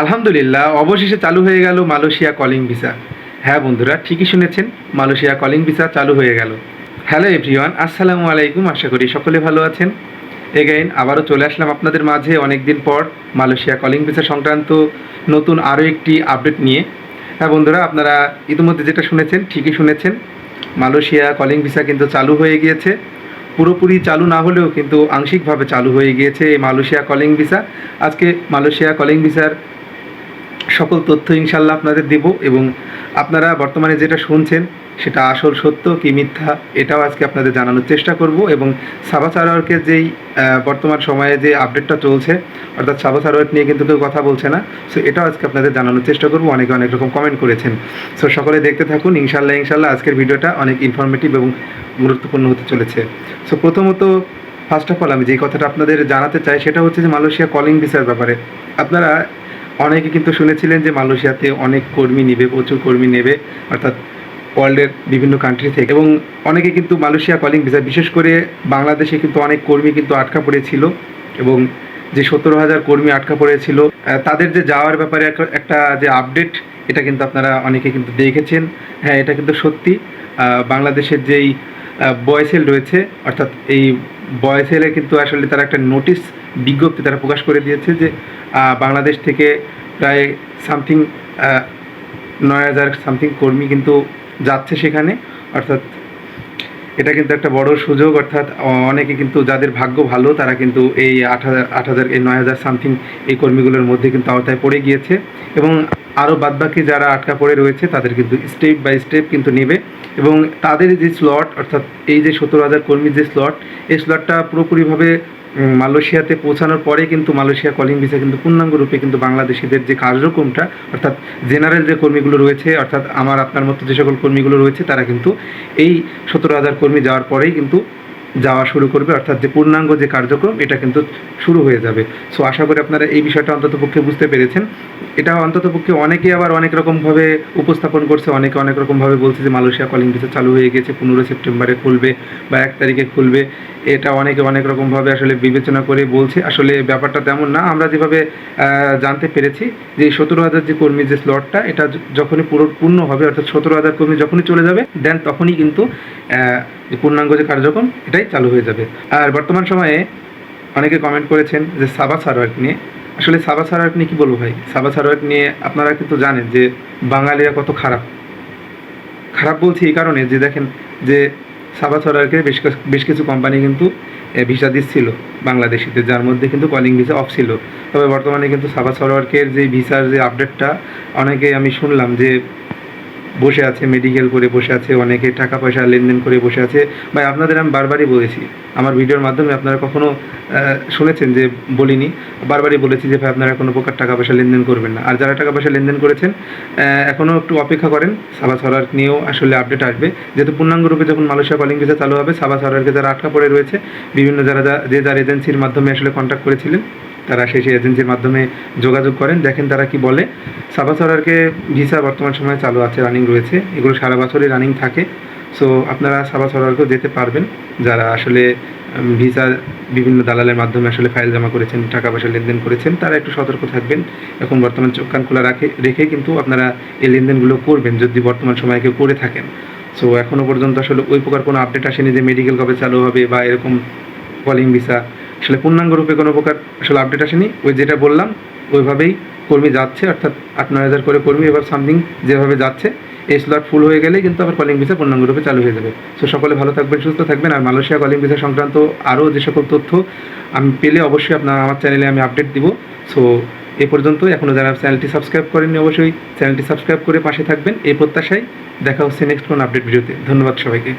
আলহামদুলিল্লাহ, অবশেষে চালু হয়ে গেল মালয়েশিয়া কলিং ভিসা হ্যাঁ বন্ধুরা, ঠিকই শুনেছেন, মালয়েশিয়া কলিং ভিসা চালু হয়ে গেল। হ্যালো এভরিওয়ান আসসালামু আলাইকুম, আশা করি সকলে ভালো আছেন। এগেইন আবারও চলে আসলাম আপনাদের মাঝে অনেক দিন পর মালয়েশিয়া কলিং ভিসা সংক্রান্ত নতুন আরও একটি আপডেট নিয়ে। হ্যাঁ বন্ধুরা, আপনারা ইতিমধ্যে যেটা শুনেছেন, ঠিকই শুনেছেন, মালয়েশিয়া কলিং ভিসা কিন্তু চালু হয়ে গিয়েছে। পুরোপুরি চালু না হলেও কিন্তু আংশিকভাবে চালু হয়ে গিয়েছে এই মালয়েশিয়া কলিং ভিসা আজকে মালয়েশিয়া কলিং ভিসার সকল তথ্য ইনশাল্লাহ আপনাদের দেব এবং আপনারা বর্তমানে যেটা শুনছেন, সেটা আসল সত্য কি মিথ্যা, এটাও আজকে আপনাদের জানানোর চেষ্টা করব এবং সাবা সারোয়ারকে যেই বর্তমান সময়ে যে আপডেটটা চলছে, অর্থাৎ সাবা সারোয়ার নিয়ে কিন্তু কেউ কথা বলছে না, সো এটাও আজকে আপনাদের জানানোর চেষ্টা করব। অনেকে অনেক রকম কমেন্ট করেছেন। সো সকলে দেখতে থাকুন ইনশাল্লাহ ইনশাল্লাহ আজকের ভিডিওটা অনেক ইনফরমেটিভ এবং গুরুত্বপূর্ণ হতে চলেছে। সো প্রথমত ফার্স্ট অফ অল আমি যেই কথাটা আপনাদের জানাতে চাই, সেটা হচ্ছে যে মালয়েশিয়া কলিং ভিসার ব্যাপারে। আপনারা অনেকে কিন্তু শুনেছিলেন যে মালয়েশিয়াতে অনেক কর্মী নেবে, প্রচুর কর্মী নেবে, অর্থাৎ ওয়ার্ল্ডের বিভিন্ন কান্ট্রি থেকে। এবং অনেকে কিন্তু মালয়েশিয়া কলিং ভিসা বিশেষ করে বাংলাদেশে কিন্তু অনেক কর্মী কিন্তু আটকা পড়েছিল এবং যে সতেরো হাজার কর্মী আটকা পড়েছিল তাদের যে যাওয়ার ব্যাপারে একটা- যে আপডেট এটা কিন্তু আপনারা অনেকে কিন্তু দেখেছেন। হ্যাঁ এটা কিন্তু সত্যি। বাংলাদেশের যেই বয়সেল রয়েছে, অর্থাৎ এই বয়সেলে কিন্তু আসলে তারা একটা নোটিশ বিজ্ঞপ্তি তারা প্রকাশ করে দিয়েছে যে বাংলাদেশ থেকে প্রায় সামথিং নয় হাজার সামথিং কর্মী কিন্তু যাচ্ছে সেখানে, অর্থাৎ এটা কিন্তু একটা বড় সুযোগ, অর্থাৎ অনেকে কিন্তু যাদের ভাগ্য ভালো, তারা কিন্তু এই আট হাজার আট হাজার, এই নয় হাজার সামথিং এই কর্মীগুলোর মধ্যে কিন্তু আওতায় পড়ে গিয়েছে এবং আরও বাদবাকি যারা আটকা পড়ে রয়েছে, তাদের কিন্তু স্টেপ বাই স্টেপ কিন্তু নেবে এবং তাদের যে স্লট অর্থাৎ এই যে সতেরো হাজার কর্মীর যে স্লট এই স্লটটা পুরোপুরিভাবে মালয়েশিয়াতে পৌঁছানোর পরে কিন্তু মালয়েশিয়া কলিং ভিসা কিন্তু পূর্ণাঙ্গ রূপে কিন্তু বাংলাদেশিদের যে কার্যক্রমটা, অর্থাৎ জেনারেল যে কর্মীগুলো রয়েছে, অর্থাৎ আমার, আপনার মতো যে সকল কর্মীগুলো রয়েছে, তারা কিন্তু এই সতেরো হাজার কর্মী যাওয়ার পরেই কিন্তু যাওয়া শুরু করবে, অর্থাৎ যে পূর্ণাঙ্গ যে কার্যক্রম, এটা কিন্তু শুরু হয়ে যাবে। সো আশা করি আপনারা এই বিষয়টা অন্ততপক্ষে বুঝতে পেরেছেন। এটা অন্ততপক্ষে অনেকে আবার অনেক রকমভাবে উপস্থাপন করছে, অনেকে অনেক রকমভাবে বলছে যে মালয়েশিয়া কলিং ভিসা চালু হয়ে গেছে, পনেরো সেপ্টেম্বরে খুলবে বা এক তারিখে খুলবে। এটা অনেকে অনেক রকমভাবে আসলে বিবেচনা করে বলছে। আসলে ব্যাপারটা তেমন না, আমরা যেভাবে জানতে পেরেছি যে সতেরো হাজার যে কর্মীর যে স্লটটা এটা যখনই পুরো, পূর্ণ হবে, অর্থাৎ সতেরো হাজার কর্মী যখনই চলে যাবে দেন তখনই কিন্তু পূর্ণাঙ্গ যে কার্যক্রম, এটাই চালু হয়ে যাবে। আর বর্তমান সময়ে অনেকে কমেন্ট করেছেন যে সাবা সারওয়ার্ক নিয়ে। আসলে সাবা সারওয়ার্ক নিয়ে কী বলব ভাই? সাবা সারওয়ার্ক নিয়ে আপনারা কিন্তু জানেন যে বাঙালিরা কত খারাপ। খারাপ বলছি এই কারণে যে দেখেন যে সাবা সরকারকে বেশ বেশ কিছু কোম্পানি কিন্তু ভিসা দিচ্ছিল বাংলাদেশিদের, যার মধ্যে কিন্তু কলিং ভিসা অফ ছিল। তবে বর্তমানে কিন্তু সাবা সরকারের যে ভিসার যে আপডেটটা অনেকে আমি শুনলাম যে বসে আছে মেডিকেল করে বসে আছে, অনেকে টাকা পয়সা লেনদেন করে বসে আছে। ভাই, আপনাদের আমি বারবারই বলেছি, আমার ভিডিওর মাধ্যমে আপনারা কখনো শুনেছেন যে বলিনি, বারবারই বলেছি যে ভাই, আপনারা কোনো প্রকার টাকা পয়সা লেনদেন করবেন না। আর যারা টাকা পয়সা লেনদেন করেছেন এখনও একটু অপেক্ষা করেন, সাবা সরার নিয়েও আসলে আপডেট আসবে। যেহেতু পূর্ণাঙ্গ রূপে যখন মালয়েশিয়া কলিং ভিসা চালু হবে, সাবা সরারকে যারা আটকা পড়ে রয়েছে, বিভিন্ন যারা যা- যে যার এজেন্সির মাধ্যমে আসলে কন্ট্যাক্ট করেছিলেন তারা সেই সেই এজেন্সির মাধ্যমে যোগাযোগ করেন। দেখেন তারা কি বলে, সাবা সরারকে ভিসা বর্তমান সময়ে চালু আছে রানিং রয়েছে। এগুলো সারা বছরই রানিং থাকে। সো আপনারা সাবা সরারকেও যেতে পারবেন। যারা আসলে ভিসা বিভিন্ন দালালের মাধ্যমে আসলে ফাইল জমা করেছেন টাকা পয়সা লেনদেন করেছেন, তারা একটু সতর্ক থাকবেন। এখন বর্তমান চোখ কান খোলা রাখে, রেখে কিন্তু আপনারা এই লেনদেনগুলো করবেন, যদি বর্তমান সময়ে কেউ করে থাকেন। সো এখনও পর্যন্ত আসলে ওই প্রকার কোনো আপডেট আসেনি যে মেডিকেল কবে চালু হবে বা এরকম কলিং ভিসা আসলে পূর্ণাঙ্গ রূপে কোনো প্রকার আসলে আপডেট আসেনি। ওই যেটা বললাম, ওইভাবেই কর্মী যাচ্ছে, অর্থাৎ আট নয় হাজার করে কর্মী, এবার সামথিং যেভাবে যাচ্ছে, এই স্লট ফুল হয়ে গেলেই কিন্তু আবার কলিং ভিসা পূর্ণাঙ্গ রূপে চালু হয়ে যাবে। সো সকলে ভালো থাকবেন, সুস্থ থাকবেন, আর মালয়েশিয়া কলিং ভিসা সংক্রান্ত আরও যে সকল তথ্য আমি পেলে অবশ্যই আপনার, আমার চ্যানেলে আমি আপডেট দিব। সো এ পর্যন্ত এখনও যারা চ্যানেলটি সাবস্ক্রাইব করেননি, অবশ্যই চ্যানেলটি সাবস্ক্রাইব করে পাশে থাকবেন। এই প্রত্যাশায় দেখা হচ্ছে নেক্সট কোন আপডেট ভিডিওতে ধন্যবাদ সবাইকে।